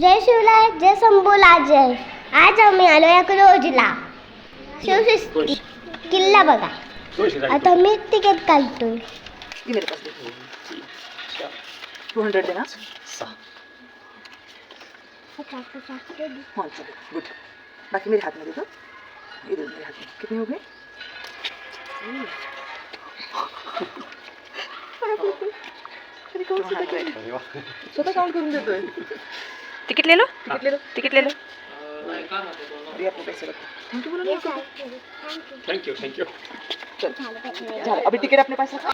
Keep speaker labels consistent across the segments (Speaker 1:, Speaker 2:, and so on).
Speaker 1: जय शिवलाय जय शंभूला जय। आज आम्ही आलो या क्लोजला शिवशिस्ती किल्ला बघा. आता मी तिकीट काढतोय.
Speaker 2: ये मेरे पास देखो टू हंड्रेड देना हाँ चलो गुड बाकी मेरे हाथ में दे दो ये दो मेरे हाथ में कितने हो। गए स्वतः काउंट करून देतोय
Speaker 3: तिकीट ले लो।
Speaker 2: तिकीट ले लो।
Speaker 3: तिकीट ले लो।
Speaker 2: आपको थैंक यू बोलो चलो अभी टिकट अपने पास रखो।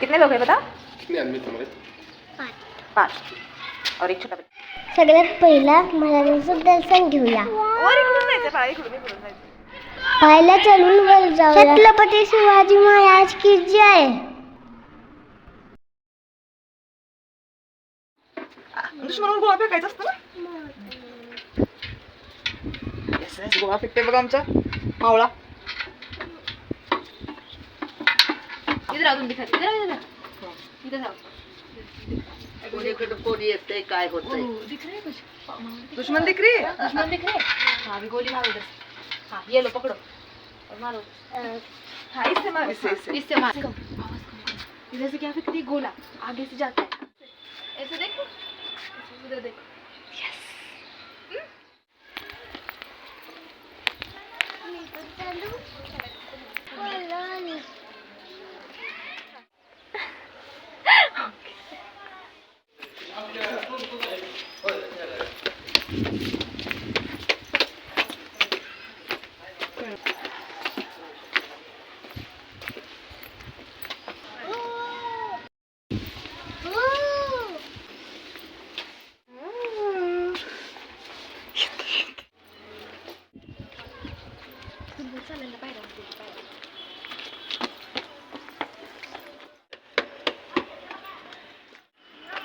Speaker 3: कितने लोग हैं बता
Speaker 4: कितने आदमी तुम्हारे?
Speaker 3: पाच। और एक छोटा बच्चा।
Speaker 1: सगळ्यात पहिला महाराजांचं दर्शन घेऊया.
Speaker 3: और इकडून जायचं बाळा इकडून इकडून जायचं
Speaker 1: पाहायला चलून वर जाऊया. छत्रपती शिवाजी महाराज की जय.
Speaker 2: दुश्मनावर गोळा फेकायचा असतो ना? येस येस गोळा फेकते बघा आमचा. मावळा.
Speaker 5: कोणी येते काय होतंय?
Speaker 3: ओ, दिख रहा है कुछ
Speaker 2: दुश्मन दिख रही है
Speaker 3: दुश्मन दिख रहे अभी गोली मारो इधर हाँ ये लो पकड़ो. और मारो हाँ इससे मारो.
Speaker 2: इससे, इससे।
Speaker 3: इससे मारो. कम, आवाज कम करो। इधर से क्या फेंक रही? गोला. आगे से जाता है. ऐसे देखो. ऐसे उधर देखो.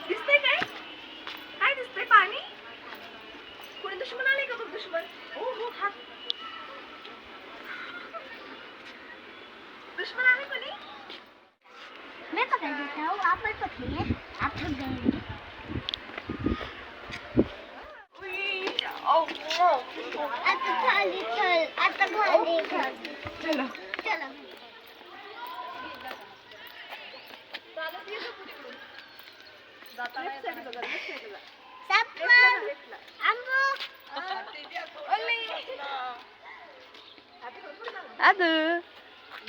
Speaker 3: दिसतंय काय काय दिसतंय पाणी कोणी दुश्मन आले का बघ दुश्मन ओ हो हात दुश्मन आले कोणी
Speaker 1: मैं पकड़ देता हूँ आप मत पकड़िए आप थक जाएंगे
Speaker 3: उई, औ, औ.
Speaker 1: आता खाली चल आता खाली चल
Speaker 3: चलो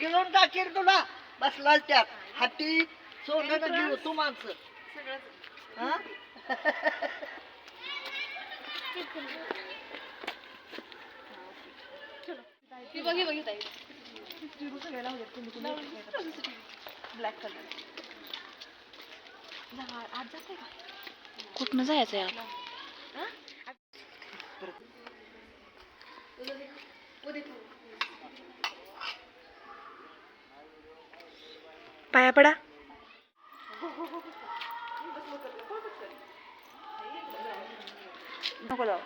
Speaker 5: गिळून टाकेल तुला. बसला त्यात. हाती सोनं घेऊ तू माणसं. हा?
Speaker 3: ब्लॅक कलर आज जाते का कुठनं जायचं यार? પાયાપડા Hold
Speaker 2: on.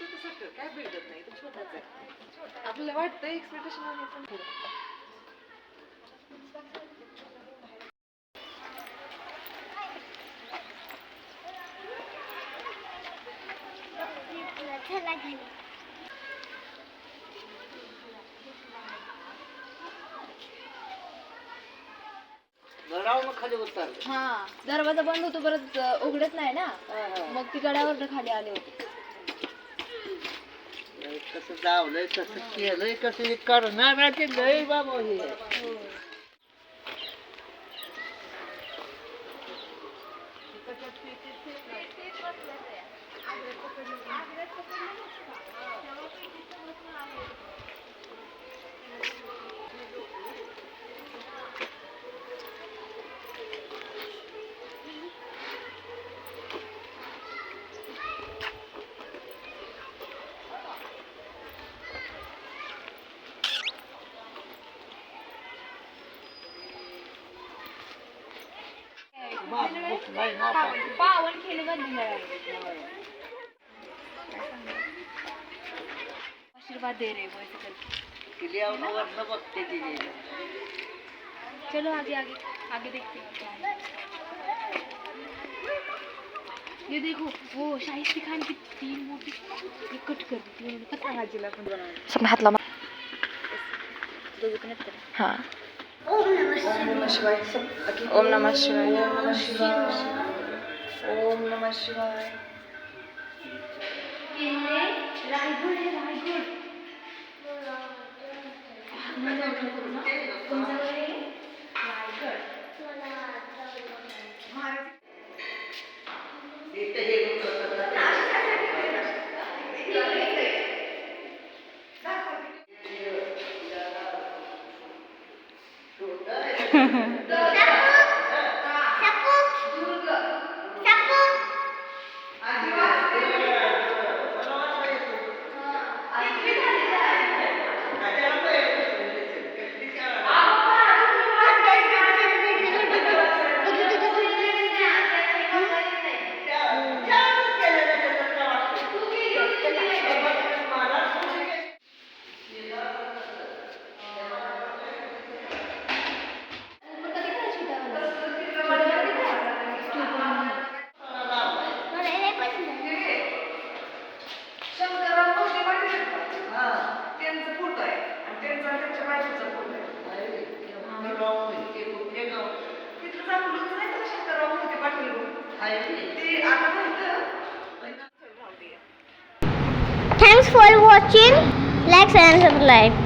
Speaker 2: तसं खेळ काय बिल्डअप नाही तो छोटाच आहे. आपल्याला वाटतं एक्सपेक्टेशन आहे पण
Speaker 5: घरावरून खाली
Speaker 3: हा दरवाजा बंद होतो परत उघडत नाही ना. मग ती गड्यावर खाली आले होते.
Speaker 5: कसं जावलंय कसं केलंय कसं हे करणार की लय बाबा हे. बाप बसलाय
Speaker 3: पावन खेळ बंद आशीर्वाद दे रे वो ऐसे करके.
Speaker 5: तिला येऊन वरनं बघते तिने
Speaker 3: चलो आगे आगे आगे देखते. हैं ये देखो वो शाहिस्ती खान की तीन मोटी ये कट कर दी थी उन्होंने पता है. जिला पण
Speaker 2: समजा हातला मा-
Speaker 3: दोघं पण आहेत त्याला.
Speaker 2: हा. शिवाय ओम नमः शिवाय. ओम नमः शिवाय. ओम नमः शिवाय.
Speaker 3: Raigad.
Speaker 1: For watching. Like and subscribe.